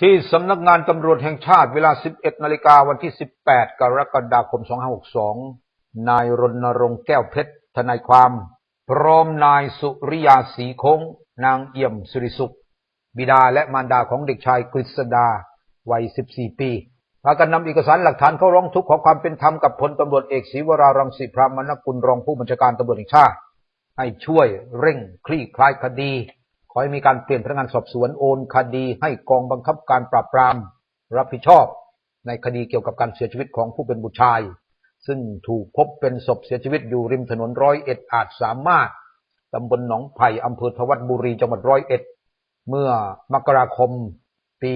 ที่สำนักงานตำรวจแห่งชาติเวลา 11 นาฬิกาวันที่ 18 กรกฎาคม 2562 นายรณรงค์แก้วเพชร ทนายความ พร้อมนายสุริยาศรีคง นางเอี่ยมสิริสุข บิดาและมารดาของเด็กชายกฤษดา วัย 14 ปีพากันนำเอกสารหลักฐานเข้าร้องทุกข์ขอความเป็นธรรมกับพลตำรวจเอกศรีวรารังสิพรามนกุลรองผู้บัญชาการตำรวจแห่งชาติ ให้ช่วยเร่งคลี่คลายคดี ขอให้มีการเปลี่ยนพนักงานสอบสวนโอนคดีให้กองบังคับการปราบปราม รับผิดชอบ ในคดีเกี่ยวกับการเสียชีวิตของผู้เป็นบุตรชาย ซึ่งถูกพบเป็นศพเสียชีวิตอยู่ริมถนนร้อยเอ็ดอาจสามารถตำบลหนองไผ่อำเภอทวัดบุรีจังหวัดร้อยเอ็ดเมื่อมกราคมปี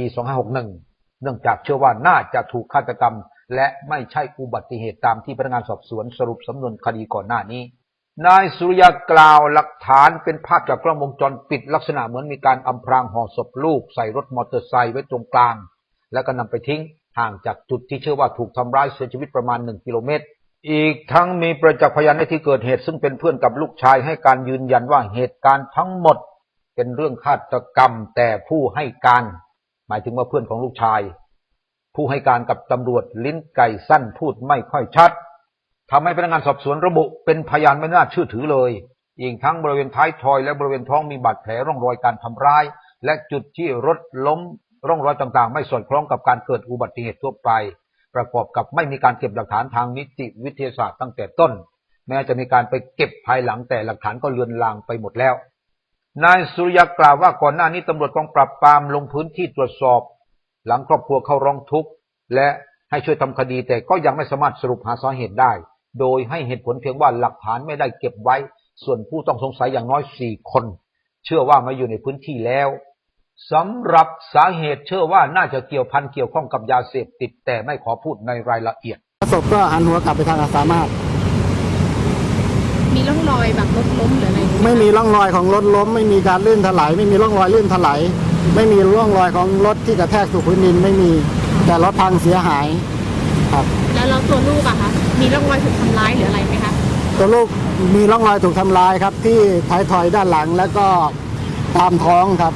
2561 เนื่องจากเชื่อว่าน่าจะถูกฆาตกรรม และไม่ใช่อุบัติเหตุตามที่พนักงานสอบสวนสรุปสำนวนคดีก่อนหน้านี้ นายสุริยากล่าวหลักฐานเป็นภาพจากกล้องวงจรปิดลักษณะเหมือนมีการอำพรางห่อศพลูกใส่รถมอเตอร์ไซค์ไว้ตรงกลาง แล้วก็นำไปทิ้งห่างจากจุดที่เชื่อว่าถูกทำร้ายเสียชีวิตประมาณ1กิโลเมตร อีกทั้งมีประจักษ์พยานในที่เกิดเหตุ ซึ่งเป็นเพื่อนกับลูกชายให้การยืนยันว่าเหตุการณ์ทั้งหมด เป็นเรื่องฆาตกรรมแต่ผู้ให้การ หมายถึงว่าเพื่อนของลูกชาย ผู้ให้การกับตำรวจลิ้นไก่สั้นพูดไม่ค่อยชัด ทำให้พนักงานสอบสวนระบุเป็นพยานไม่น่าเชื่อถือเลยอีกทั้งบริเวณท้ายทอยและบริเวณท้องมีบาดแผลร่องรอยการทำร้าย และจุดที่รถล้มร่องรอยต่างๆ ไม่สอดคล้องกับการเกิดอุบัติเหตุทั่วไป ประกอบกับไม่มีการเก็บหลักฐานทางนิติวิทยาศาสตร์ตั้งแต่ต้น แม้จะมีการไปเก็บภายหลังแต่หลักฐานก็เลือนลางไปหมดแล้ว นายสุริยากล่าวว่าก่อนหน้านี้ตำรวจกองปราบปรามลงพื้นที่ตรวจสอบ หลังครอบครัวเข้าร้องทุกข์และให้ช่วยทำคดีแต่ก็ยังไม่สามารถสรุปหาสาเหตุได้ โดยให้เหตุผลเพียงว่าหลักฐานไม่ได้เก็บไว้ ส่วนผู้ต้องสงสัยอย่างน้อยสี่คน เชื่อว่ามาอยู่ในพื้นที่แล้วสำหรับสาเหตุเชื่อว่าน่าจะเกี่ยวพันเกี่ยวข้องกับยาเสพติดแต่ไม่ขอพูดในรายละเอียดศพก็หันหัวกลับไปทางอาสามารถ มีร่องรอยแบบรถล้มหรืออะไรอย่างเงี้ยไม่มีร่องรอยของรถล้ม ไม่มีการลื่นถลายไม่มีร่องรอยลื่นถลายไม่มีร่องรอยของรถที่กระแทกสู่พื้นดินไม่มี แต่รถพังเสียหายครับ แล้วตัวลูกอะคะมีร่องรอยถูกทำร้ายหรืออะไรไหมคะตัวลูกมีร่องรอยถูกทำลายครับ ที่ท้ายทอยด้านหลังแล้วก็ตามท้องครับ